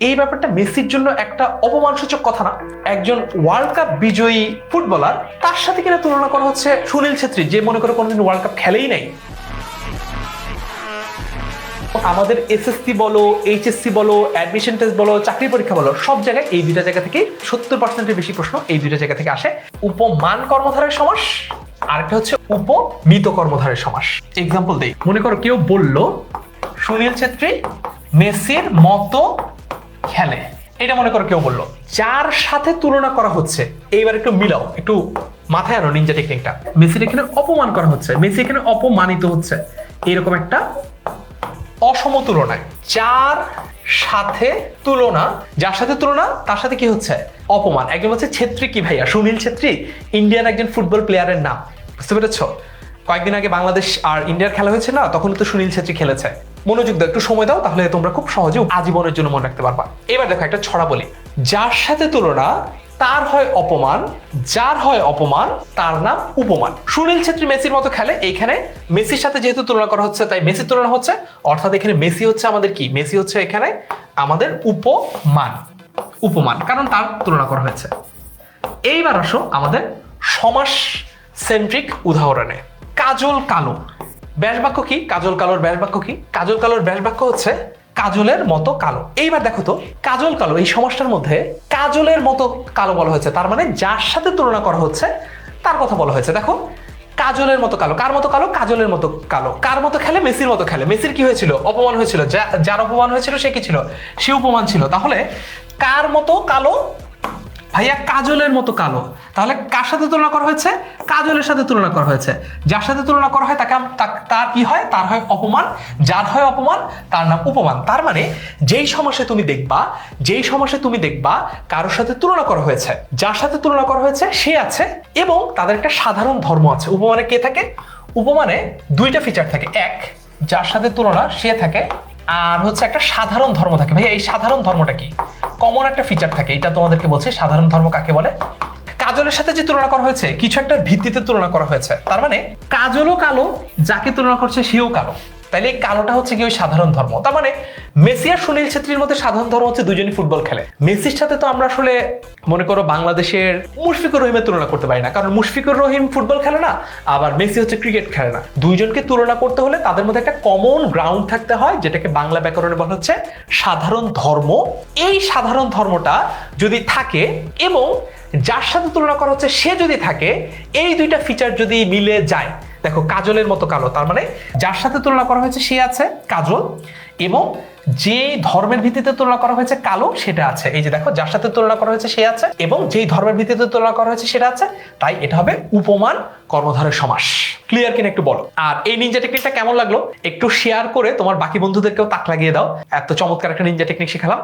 এই ব্যাপারটা মেসির জন্য একটা অপমানসূচক কথা না। একজন ওয়ার্ল্ড কাপ বিজয়ী ফুটবলার, তার সাথে কিনা তুলনা করা হচ্ছে সুনীল ছেত্রী, যে মনে করে কোনোদিন ওয়ার্ল্ড কাপ খেলেই নাই। আমাদের এসএসসি বলো এইচএসসি বলো অ্যাডমিশন টেস্ট বলো, চাকরি পরীক্ষা বলো, সব জায়গায় এই দুইটা জায়গা থেকে সত্তর পার্সেন্টের বেশি প্রশ্ন এই দুইটা জায়গা থেকে আসে। উপমান কর্মধারের সমাস, আরেকটা হচ্ছে উপমিত কর্মধারের সমাস। এক্সাম্পল দেই। মনে করো কেউ বলল, সুনীল ছেত্রী, মেসির মতো খেলে। এটা মনে করো কেউ বলল, যার সাথে তুলনা করা হচ্ছে, এইবার একটু মিলাও, একটু মাথায় আনো নিনজা টেকনিকটা মেসির এখানে অপমান করা হচ্ছে, মেসি এখানে অপমানিত হচ্ছে। এরকম একটা অসম তুলনায়। যার সাথে তুলনা, যার সাথে তুলনা, তার সাথে কি হচ্ছে? অপমান। একজন হচ্ছে ছেত্রী কি ভাইয়া? সুনীল ছেত্রী, ইন্ডিয়ান একজন ফুটবল প্লেয়ারের নাম। বুঝতে পেরেছ? কয়েকদিন আগে বাংলাদেশ আর ইন্ডিয়ার খেলা হয়েছে না, তখন তো সুনীল ছেত্রী খেলেছে। মনোযোগ দাও, একটু সময় দাও, তাহলে তোমরা খুব সহজে আজীবনের জন্য মনে রাখতে পারবা। এবার দেখো একটা ছড়া বলি। যার সাথে তুলনা, তার হয় অপমান, যার হয় অপমান, তার নাম উপমান। সুনীল ছেত্রী মেসির মতো খেলে, এইখানে মেসির সাথে যেহেতু তুলনা করা হচ্ছে, তাই মেসির তুলনা হচ্ছে, অর্থাৎ এখানে মেসি হচ্ছে আমাদের কি? মেসি হচ্ছে এখানে আমাদের উপমান। উপমান, কারণ তার তুলনা করা হয়েছে। এইবার আসো আমাদের সমাস সেন্ট্রিক উদাহরণে। কাজল কালো ব্যাস বাক্য কি? কাজল কালোর ব্যাস বাক্য কি? কাজল কালোর ব্যাস বাক্য হচ্ছে কাজলের মতো কালো। এইবার দেখো তো, কাজল কালো, এই সমাজটার মধ্যে কাজলের মতো কালো বলা হয়েছে। তার মানে যার সাথে তুলনা করা হচ্ছে, তার কথা বলা হয়েছে। দেখো, কাজলের মতো কালো। কার মতো কালো? কাজলের মতো কালো। কার মতো খেলে? মেসির মতো খেলে। মেসির কি হয়েছিল? অপমান হয়েছিল। যার অপমান হয়েছিল সে কি ছিল? সে উপমান ছিল। তাহলে কার মতো কালো ভাইয়া কাজলের মতো কালো। তাহলে কার সাথে তুলনা করা হয়েছে? কাজলের সাথে তুলনা করা হয়েছে। যার সাথে তুলনা করা হয় তাকে তার কি হয়? তার হয় অপমান। যার হয় অপমান, তার নাম উপমান। তার মানে যেই সমাসে তুমি দেখবা, যেই সমাসে তুমি দেখবা, কারোর সাথে তুলনা করা হয়েছে। যার সাথে তুলনা করা হয়েছে, সে আছে এবং তাদের একটা সাধারণ ধর্ম আছে। উপমানে কে থাকে? উপমানে দুইটা ফিচার থাকে। এক, যার সাথে তুলনা সে থাকে। আর হচ্ছে একটা সাধারণ ধর্ম থাকে। ভাইয়া, এই সাধারণ ধর্মটা কি? কমন একটা ফিচার থাকে, এটা তোমাদেরকে বলছি, সাধারণ ধর্ম কাকে বলে? কাজলের সাথে যে তুলনা করা হয়েছে, কিছু একটা ভিত্তিতে তুলনা করা হয়েছে। তার মানে কাজলও কালো, যাকে তুলনা করছে সেও কালো। তাইলে এই কালোটা হচ্ছে কি ওই সাধারণ ধর্ম। তার মানে মেসি আর সুনীল ছেত্রীর মধ্যে সাধারণ ধর্ম হচ্ছে দুজনই ফুটবল খেলে। মেসির সাথে তো আমরা আসলে মনে করো বাংলাদেশের মুশফিকুর রহিমের তুলনা করতে পারি না, কারণ মুশফিকুর রহিম ফুটবল খেলে না, আবার মেসি হচ্ছে ক্রিকেট খেলে না। দুইজনকে তুলনা করতে হলে তাদের মধ্যে একটা কমন গ্রাউন্ড থাকতে হয়, যেটাকে বাংলা ব্যাকরণে বলা হচ্ছে সাধারণ ধর্ম। এই সাধারণ ধর্মটা যদি থাকে এবং যার সাথে তুলনা করা হচ্ছে সে যদি থাকে, এই দুইটা ফিচার যদি মিলে যায় দেখো, কাজলের মতো কালো। তার মানে যার সাথে তুলনা করা হয়েছে সে আছে কাজল এবং যে ধর্মের ভিত্তিতে তুলনা করা হয়েছে কালো, সেটা আছে। এই যে দেখো, যার সাথে তুলনা করা হয়েছে সে আছে এবং যেই ধর্মের ভিত্তিতে তুলনা করা হয়েছে সেটা আছে, তাই এটা হবে উপমান কর্মধারের সমাস। ক্লিয়ার কিনা একটু বলো? আর এই নিনজা টেকনিকটা কেমন লাগল? একটু শেয়ার করে তোমার বাকি বন্ধুদেরকেও তাক লাগিয়ে দাও। এত চমৎকার একটা নিনজা টেকনিক শেখালাম।